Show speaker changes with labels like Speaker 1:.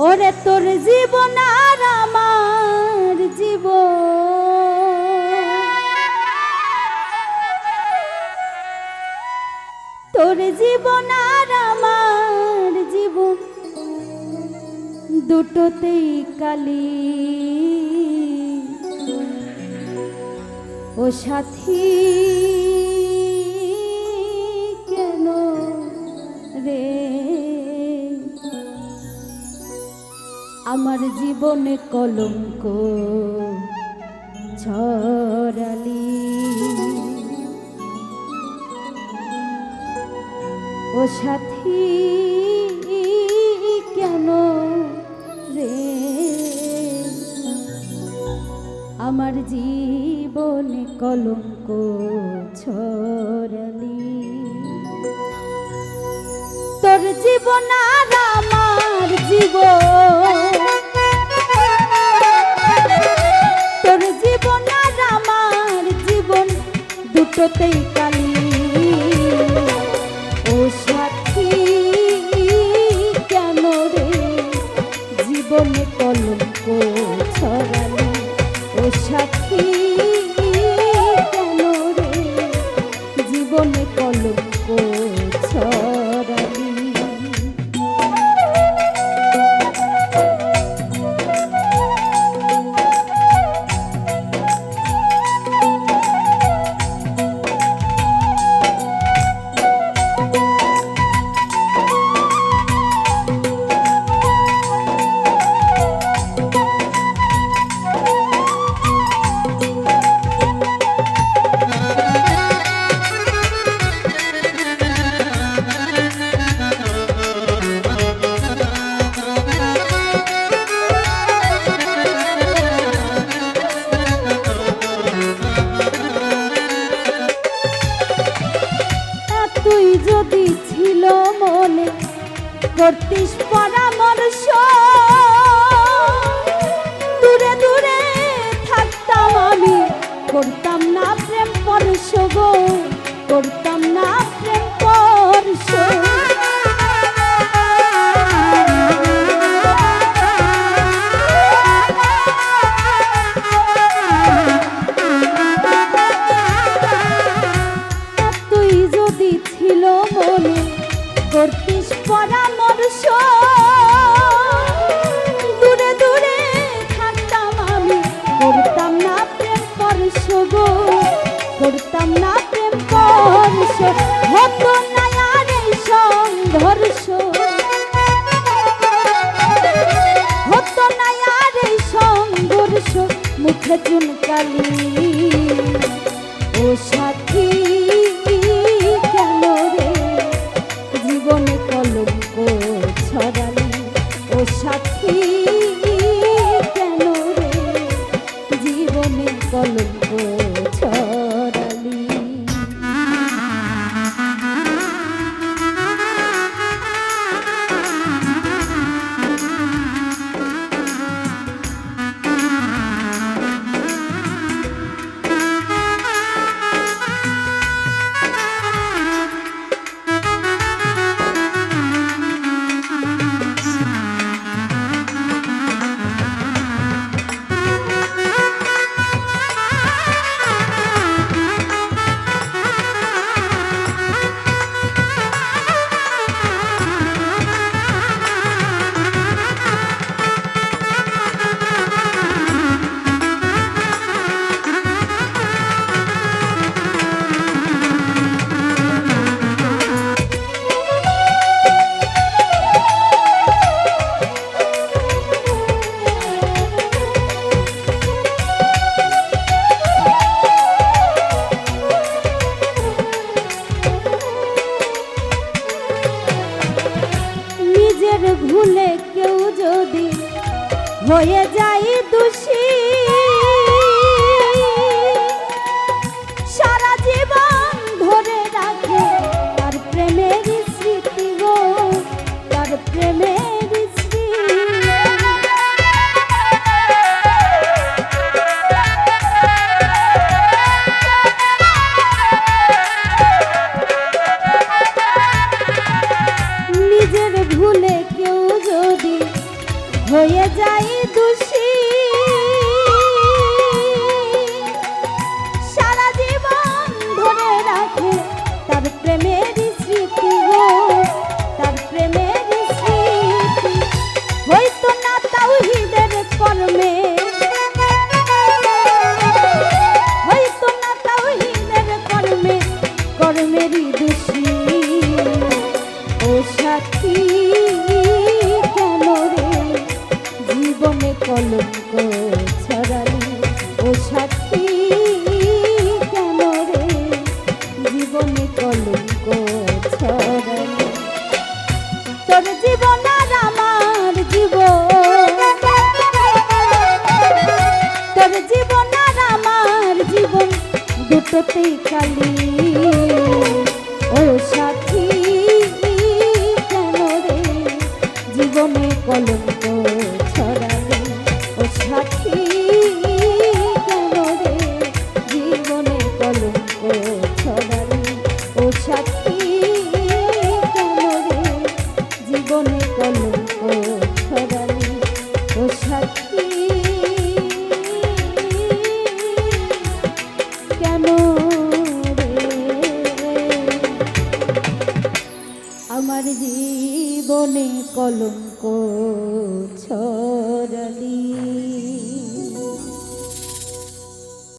Speaker 1: ওরে তোর জীবন আর আমার জীবন। তোর জীবন আর আমার জীবন। দুটোতেই কালি। ও সাথী। আমার জীবনে কলঙ্ক ছড়ালি। ও সাথী, কেন রে? আমার জীবনে কলঙ্ক ছড়ালি। তোর জীবন আর দুটোতেই কালি। ও সাথী, কেন রে জীবনে কলঙ্ক ছড়ালি? ও সাথী, কেন রে জীবনে কলঙ্ক করতিস পরামর্শ। দূরে দূরে থাকতাম আমি, করতাম না প্রেম পরশ গো, করতাম না প্রেম পরশ। তুই যদি ছিল মনে করতিস পরামর্শ দূরে দূরে থাকতাম আমি, করতাম না প্রেম পরশ গো। করতাম না প্রেম পরশ, হতো না আর এই সংঘর্ষ। হতো না আর এই সংঘর্ষ, মুখে চুনকালি। হয়ে যাই দোষী। সারা জীবন ধরে রাখে তার প্রেমের স্মৃতি গো তার প্রেমের পথেই খালি ও সাথী কেন জীবনে কলঙ্ক ছড়ালি।